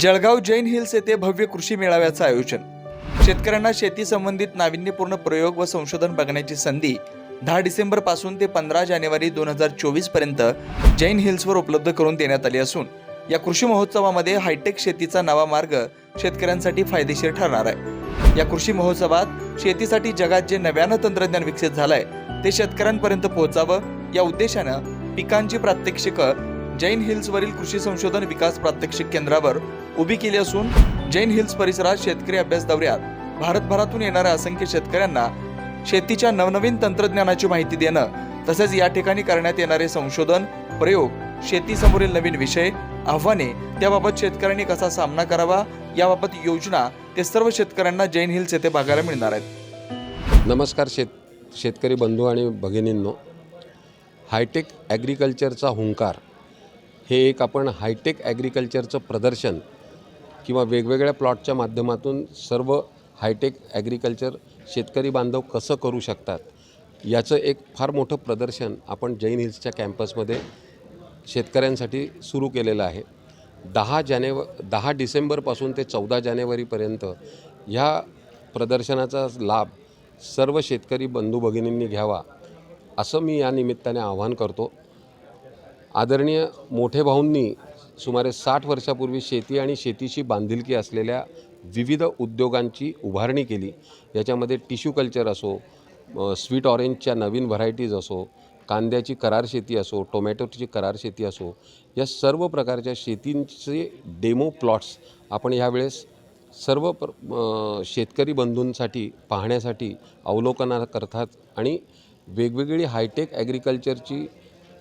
Jalgaon Jain hills येथे भव्य कृषी मेळाव्याचं आयोजन. शेतकऱ्यांना शेती संबंधित नाविन्यपूर्ण प्रयोग व संशोधन बघण्याची संधी दहा डिसेंबरपासून ते पंधरा जानेवारी दोन हजार चोवीसपर्यंत जैन हिल्सवर उपलब्ध करून देण्यात आली असून या कृषी महोत्सवामध्ये हायटेक शेतीचा नवा मार्ग शेतकऱ्यांसाठी फायदेशीर ठरणार आहे. या कृषी महोत्सवात शेतीसाठी जगात जे नव्यानं तंत्रज्ञान विकसित झालंय ते शेतकऱ्यांपर्यंत पोहोचावं या उद्देशानं पिकांची प्रात्यक्षिकं जैन हिल्सवरील कृषी संशोधन विकास प्रात्यक्षिक केंद्रावर उभी केली असून जैन हिल्स परिसरात शेतकरी अभ्यास दौऱ्यात भारतभरातून येणाऱ्या असंख्य शेतकऱ्यांना शेतीच्या नवनवीन तंत्रज्ञानाची माहिती देणं तसेच या ठिकाणी करण्यात येणारे संशोधन प्रयोग शेतीसमोरील नवीन विषय आव्हाने त्याबाबत शेतकऱ्यांनी कसा सामना करावा याबाबत योजना ते सर्व शेतकऱ्यांना जैन हिल्स येथे बघायला मिळणार आहेत. नमस्कार शेत शेतकरी बंधू आणि भगिनींनो. हायटेक ॲग्रिकल्चरचा हुंकार हे एक आपण हायटेक ॲग्रिकल्चरचं प्रदर्शन किंवा वेगवेगळ्या प्लॉटच्या माध्यमातून सर्व हायटेक ॲग्रिकल्चर शेतकरी बांधव कसं करू शकतात याचं एक फार मोठं प्रदर्शन आपण जैन हिल्सच्या कॅम्पसमध्ये शेतकऱ्यांसाठी सुरू केलेलं आहे. दहा जानेव दहा डिसेंबरपासून ते चौदा जानेवारीपर्यंत ह्या प्रदर्शनाचा लाभ सर्व शेतकरी बंधू भगिनींनी घ्यावा असं मी या निमित्ताने आवाहन करतो. आदरणीय मोठे भाऊंनी सुमारे साठ वर्षापूर्वी शेती आणि शेतीशी बांधिलकी असलेल्या विविध उद्योगांची उभारणी केली. याच्यामध्ये टिश्यू कल्चर असो स्वीट ऑरेंजच्या नवीन व्हरायटीज असो कांद्याची करार शेती असो टोमॅटोची करार शेती असो या सर्व प्रकारच्या शेतींचे डेमो प्लॉट्स आपण ह्यावेळेस सर्व प्र शेतकरी बंधूंसाठी पाहण्यासाठी अवलोकनाकरतात आणि वेगवेगळी हायटेक ॲग्रिकल्चरची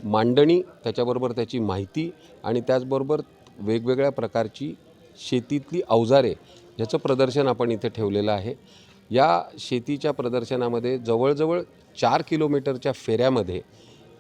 मांडणी त्याच्याबरोबर त्याची माहिती आणि त्याचबरोबर वेगवेगळ्या प्रकारची शेतीतली अवजारे ह्याचं प्रदर्शन आपण इथे ठेवलेलं आहे. या शेतीच्या प्रदर्शनामध्ये जवळजवळ चार किलोमीटरच्या फेऱ्यामध्ये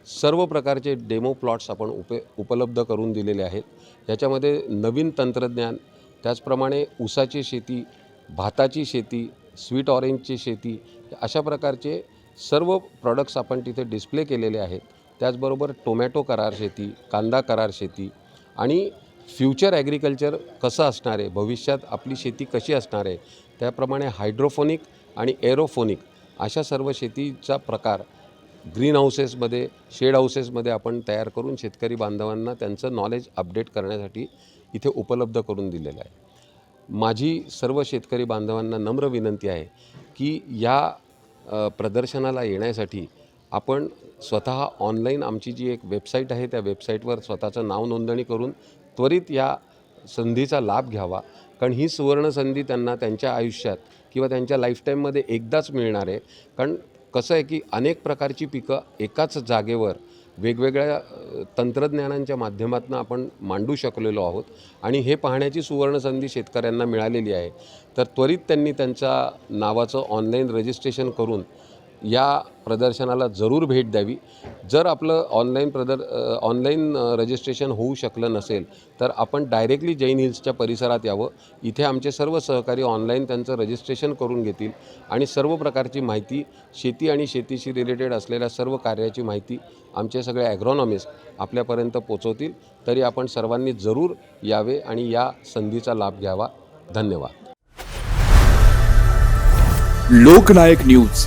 सर्व प्रकारचे डेमो प्लॉट्स आपण उप उपलब्ध करून दिलेले आहेत. याच्यामध्ये नवीन तंत्रज्ञान त्याचप्रमाणे ऊसाची शेती भाताची शेती स्वीट ऑरेंजची शेती अशा प्रकारचे सर्व प्रॉडक्ट्स आपण तिथे डिस्प्ले केलेले आहेत. त्याचबरोबर टोमॅटो करार शेती कांदा करार शेती आणि फ्युचर ॲग्रिकल्चर कसं असणार आहे? भविष्यात आपली शेती कशी असणार आहे? त्याप्रमाणे हायड्रोफोनिक आणि एरोफोनिक अशा सर्व शेतीचा प्रकार ग्रीन हाऊसेसमध्ये शेड हाऊसेसमध्ये आपण तयार करून शेतकरी बांधवांना त्यांचं नॉलेज अपडेट करण्यासाठी इथे उपलब्ध करून दिलेलं आहे. माझी सर्व शेतकरी बांधवांना नम्र विनंती आहे की या प्रदर्शनाला येण्यासाठी आपण स्वतः ऑनलाईन आमची जी एक वेबसाईट आहे त्या वेबसाईटवर स्वतःचं नाव नोंदणी करून त्वरित या संधीचा लाभ घ्यावा. कारण ही सुवर्ण संधी त्यांना त्यांच्या आयुष्यात किंवा त्यांच्या लाईफटाईममध्ये एकदाच मिळणार. आहे कारण कसं आहे की अनेक प्रकारची पिकं एकाच जागेवर वेगवेगळ्या तंत्रज्ञानांच्या माध्यमातून आपण मांडू शकलेलो आहोत. आणि हे पाहण्याची सुवर्ण संधी शेतकऱ्यांना मिळालेली आहे. तर त्वरित त्यांनी त्यांच्या नावाचं ऑनलाईन रजिस्ट्रेशन करून या प्रदर्शनाला जरूर भेट द्यावी. जर आपलं ऑनलाईन प्रदर ऑनलाईन रजिस्ट्रेशन होऊ शकलं नसेल तर आपण डायरेक्टली जैन हिल्सच्या परिसरात यावं. इथे आमचे सर्व सहकारी ऑनलाईन त्यांचं रजिस्ट्रेशन करून घेतील आणि सर्व प्रकारची माहिती शेती आणि शेतीशी रिलेटेड असलेल्या सर्व कार्याची माहिती आमचे सगळे ॲग्रॉनॉमिस्ट आपल्यापर्यंत पोचवतील. तरी आपण सर्वांनी जरूर यावे आणि या संधीचा लाभ घ्यावा. धन्यवाद. लोकनायक न्यूज.